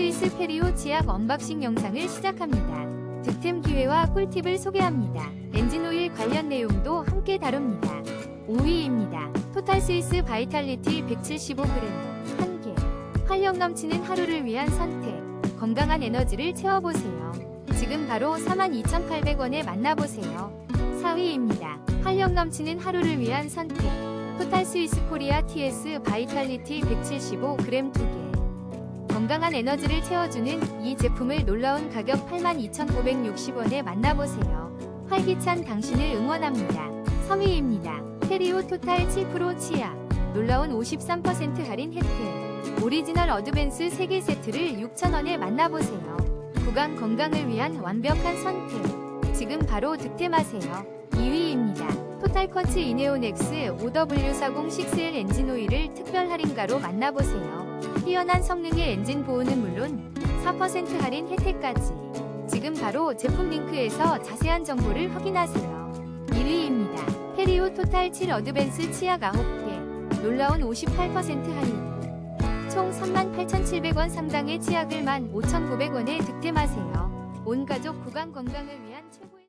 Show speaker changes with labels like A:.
A: 스위스 페리오 치약 언박싱 영상을 시작합니다. 득템 기회와 꿀팁을 소개합니다. 엔진오일 관련 내용도 함께 다룹니다. 5위입니다. 토탈 스위스 바이탈리티 175g 1개 활력 넘치는 하루를 위한 선택 건강한 에너지를 채워보세요. 지금 바로 42,800원에 만나보세요. 4위입니다. 활력 넘치는 하루를 위한 선택 토탈 스위스 코리아 TS 바이탈리티 175g 2개 건강한 에너지를 채워주는 이 제품을 놀라운 가격 82,560원에 만나보세요. 활기찬 당신을 응원합니다. 3위입니다. 페리오 토탈 7% 치약 놀라운 53% 할인 혜택 오리지널 어드밴스 3개 세트를 6,000원에 만나보세요. 구강 건강을 위한 완벽한 선택 지금 바로 득템하세요. 2위입니다. 토탈 쿼츠 이네온 X 5W406L 엔진 오일을 특별 할인가로 만나보세요. 뛰어난 성능의 엔진 보호는 물론 4% 할인 혜택까지 지금 바로 제품 링크에서 자세한 정보를 확인하세요. 1위입니다. 페리오 토탈 7 어드밴스 치약 9개 놀라운 58% 할인 총 38,700원 상당의 치약을 15,900원에 득템하세요. 온 가족 구강 건강을 위한 최고의